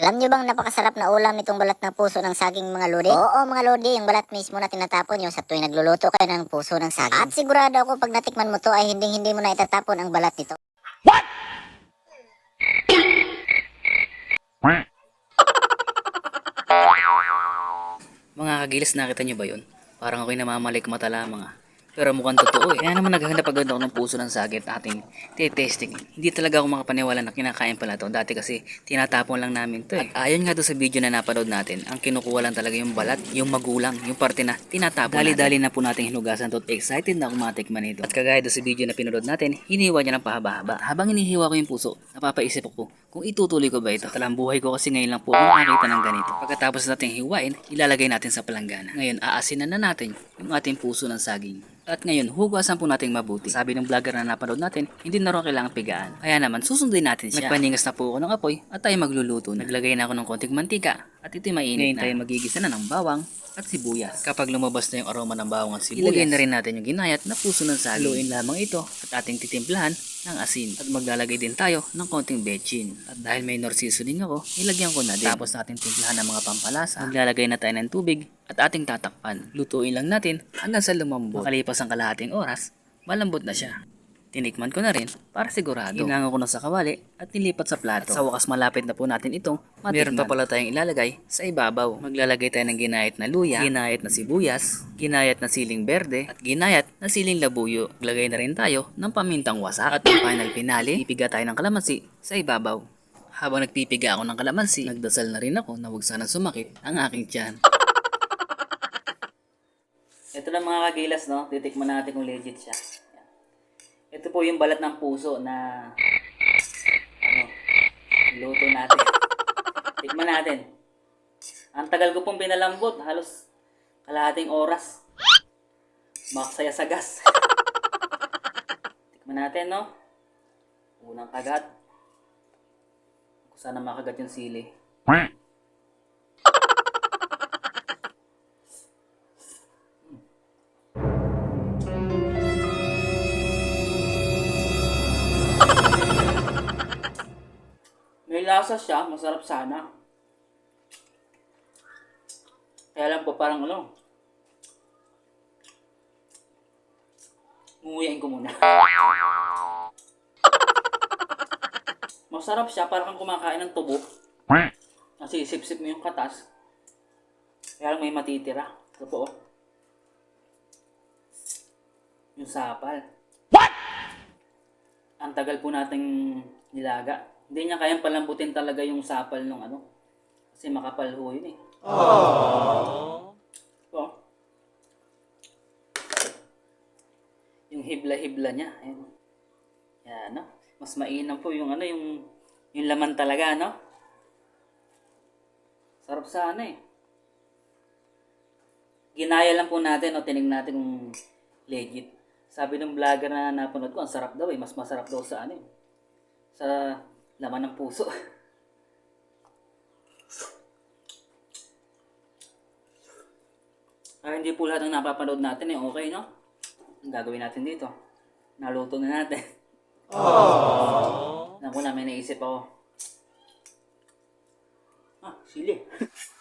Alam nyo bang napakasarap na ulam itong balat ng puso ng saging mga lodi? Oo mga lodi, yung balat mismo na tinatapon nyo sa tuwing nagluluto kayo ng puso ng saging. At sigurado ako pag natikman mo to ay hindi hindi mo na itatapon ang balat nito. Mga kagilas, nakita nyo ba yun? Parang ako'y namamalik mata lamang ah. Pero mukhang totoo eh. Kaya naman naghahanap agad ako ng puso ng sagit ating testing. Hindi talaga ako makapaniwala na kinakain pala to. Dati kasi tinatapon lang namin to eh. At ayon nga doon sa video na napanood natin, ang kinukuha lang talaga yung balat, yung magulang, yung parte na tinatapon Dali-dali na po natin hinugasan to at excited na akong matikman ito. At kagaya doon sa video na pinanood natin, hiniwa niya ng pahaba-haba. Habang hinihiwa ko yung puso, napapaisip ako kung itutuloy ko ba ito. Talang buhay ko kasi ngayon lang po ako nakakita ng ganito. Pagkatapos natin hiwain, ilalagay natin sa palanggana. Ngayon, aasinan na natin yung ating puso ng saging. At ngayon, hugasan po natin mabuti. Sabi ng vlogger na napanood natin, hindi na rin kailangan pigaan. Kaya naman, susundin natin siya. Nagpaningas na po ako ng apoy at tayo magluluto na. Naglagay na ako ng konting mantika at ito'y mainit na. Ngayon tayo magigisa na ng bawang at sibuyas. Kapag lumabas na yung aroma ng bawang at sibuyas, ilagay na rin natin yung ginayat na puso ng saging. Haluin lamang ito at ating titimplahan ng asin. At maglalagay din tayo ng konting bechin. At dahil may nor seasoning ako, ilagyan ko na din. Tapos natin timplahan ng mga pampalasa. Maglalagay na tayo ng tubig at ating tatakpan. Lutuin lang natin hanggang sa lumambot. Makalipas ang kalahating oras, malambot na siya. Tinikman ko na rin para sigurado. Hinango ko na sa kawali at nilipat sa plato. At sa wakas malapit na po natin itong matikman. Meron pa pala tayong ilalagay sa ibabaw. Maglalagay tayo ng ginayat na luya, ginayat na sibuyas, ginayat na siling berde, at ginayat na siling labuyo. Maglagay na rin tayo ng pamintang wasak. At ang final finale, pipiga tayo ng kalamansi sa ibabaw. Habang nagpipiga ako ng kalamansi, nagdasal na rin ako na huwag sana sumakit ang aking tiyan. Ito na mga kagilas, no? Titikman natin kung legit siya. Ito po yung balat ng puso na ano, luto natin. Tikman natin. Ang tagal ko pong pinalambot, halos kalahating oras. Maksaya sa gas. Tikman natin, no? Unang kagat. Sana makagat yung sili. Lasa siya, masarap sana. Kaya lang po parang ano, Mumuyain ko muna. Masarap siya, parang kang kumakain ng tubo. Kasi sip-sip mo yung katas. Kaya lang may matitira. Ito po. oh. Yung sapal. What? Ang tagal po nating nilaga. Hindi niya kayang palambutin talaga yung sapal ng ano. Kasi makapal ho yun eh. Aww. Oh. Yung hibla-hibla niya. Ayan. Yan, no? Mas mainam po yung ano, yung, yung laman talaga, no? Sarap sana eh. Ginaya lang po natin, o tinignan natin kung legit. Sabi ng vlogger na napanood ko, ang sarap daw eh. Mas masarap daw sa ano eh. Sa laman ng puso. Ay, ah, hindi po lahat ng napapanood natin eh. Okay, no? Ang gagawin natin dito. Naluto na natin. Aww. Naku na, may naisip ako. Ah, sili.